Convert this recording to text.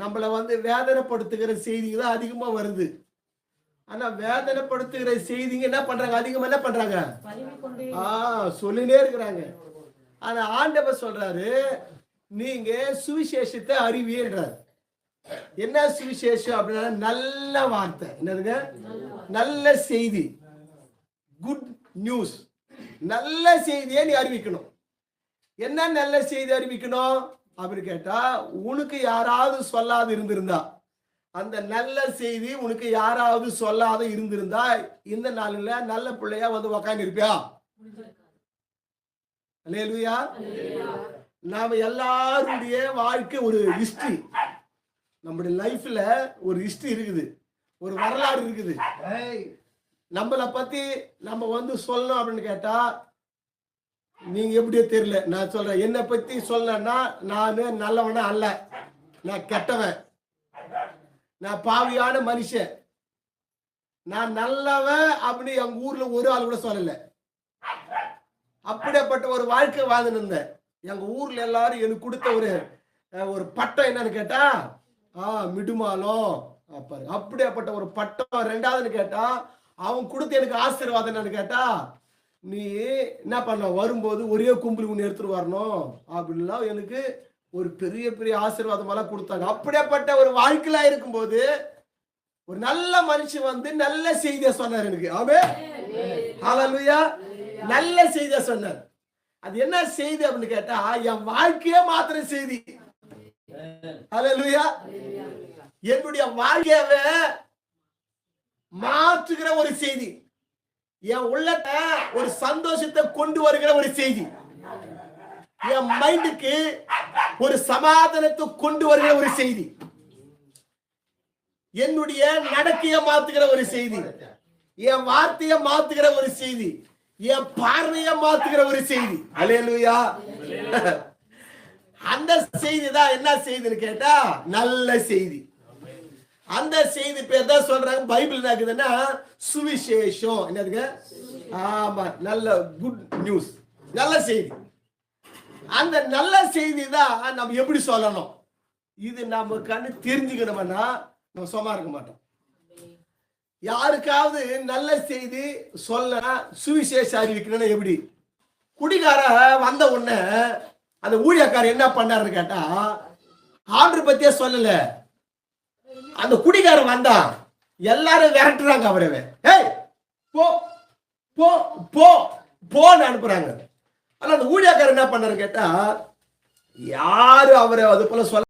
நம்மளை வந்து வேதனைப்படுத்துகிற செய்திங்க தான் அதிகமா வருது. ஆனா வேதனைப்படுத்துகிற செய்திங்க என்ன பண்றாங்க? அதிகமா என்ன பண்றாங்க? ஆ சொல்லினே இருக்கிறாங்க. ஆனா ஆண்டவர் சொல்றாரு நீங்க சுவிசேஷத்தை அறிவியன்றார். என்ன சுவிசேஷம் அப்படின்னா நல்ல வார்த்தை. என்னதுங்க? நல்ல செய்தி. குட் நியூஸ் நல்ல செய்தியை நீ அறிவிக்கணும். என்ன நல்ல செய்தி அறிவிக்கணும்? அப்படின்னு கேட்டா உனக்கு யாராவது சொல்லாது இருந்திருந்தா? அந்த நல்ல செய்தி உனக்கு யாராவது சொல்லாத இருந்திருந்தா இந்த நாளில் நல்ல பிள்ளையா வந்து உக்காந்து இருப்பியா நாம எல்லாருடைய வாழ்க்கை ஒரு ஹிஸ்டரி நம்முடைய லைஃப்ல ஒரு ஹிஸ்டரி இருக்குது. ஒரு வரலாறு இருக்குது. நம்மளை பத்தி நம்ம வந்து சொல்லணும் அப்படின்னு கேட்டா நீங்க எப்படியோ தெரியல. நான் சொல்றேன். என்னை பத்தி சொல்லனா நான் நல்லவனா அல்ல. நான் கெட்டவன். நான் பாவியான மனுஷன். நான் நல்லவன் அப்படி எங்க ஊர்ல ஒரு ஆள் கூட சொல்லல. அப்படிப்பட்ட ஒரு வாழ்க்கை வாழ்ந்துன்னு இருந்தேன். எங்க ஊர்ல எல்லாரும் எனக்கு கொடுத்த ஒரு ஒரு பட்டம் என்னன்னு கேட்டா ஆ மிடுமாலம். அப்பாரு அப்படியாப்பட்ட ஒரு பட்டம். ரெண்டாவதுன்னு கேட்டா அவன் கொடுத்த எனக்கு ஆசீர்வாதம் என்னன்னு கேட்டா நீ என்ன பண்ண? வரும்போது ஒரே கும்பல் ஒன்று எடுத்துட்டு வரணும். அப்படின்லாம் எனக்கு ஒரு பெரிய பெரிய ஆசீர்வாதமெல்லாம் கொடுத்தாங்க. அப்படியாப்பட்ட ஒரு வாழ்க்கையில இருக்கும்போது ஒரு நல்ல மனுஷன் வந்து நல்ல செய்தியை சொன்னார் எனக்கு. ஆமே ஹலலுயா நல்ல செய்தியை சொன்னார். அது என்ன செய்தி அப்படின்னு கேட்டா என் வாழ்க்கையே மாத்திர செய்தி. ஹலலுயா என்னுடைய வாழ்க்கையவே மாற்றுகிற ஒரு செய்தி. என் உள்ளத்தை ஒரு சந்தோஷத்தை கொண்டு வருகிற ஒரு செய்தி. என் மைண்டுக்கு ஒரு சமாதானத்தை கொண்டு வருகிற ஒரு செய்தி. என்னுடைய நடக்கைய மாத்துகிற ஒரு செய்தி. என் வார்த்தைய மாத்துகிற ஒரு செய்தி. என் பார்வைய மாத்துகிற ஒரு செய்தி. அலையலுயா அந்த செய்தி தான் என்ன செய்தின்னு கேட்டா நல்ல செய்தி. அந்த செய்தி பேர் தான் சொல்றாங்க. பைபிள் என்ன இருக்குதுன்னா சுவிசேஷம். என்னதுங்க ஆமா நல்ல குட் நியூஸ் நல்ல செய்தி. அந்த நல்ல செய்தி தான் நம்ம எப்படி சொல்லணும்? இது நம்ம கண்ணு தெரிஞ்சுக்கணும்னா நம்ம சும்மா இருக்க மாட்டோம். யாருக்காவது நல்ல செய்தி சொல்ல சுவிசேஷம் அறிவிக்கணும்னா எப்படி? குடிகார வந்த உடனே அந்த ஊழியக்காரர் என்ன பண்ணாருன்னு கேட்டா ஆண்டு பத்தியே சொல்லலை. அந்த குடிகாரன் வந்தா எல்லாரும் விரட்டுறாங்க அவரவே ஏய் போ போ போ போன்னு அனுப்புறாங்க. ஆனா அந்த ஊழியக்காரர் என்ன பண்ணாரு கேட்டா யாரு அவரை அது போல சொல்ல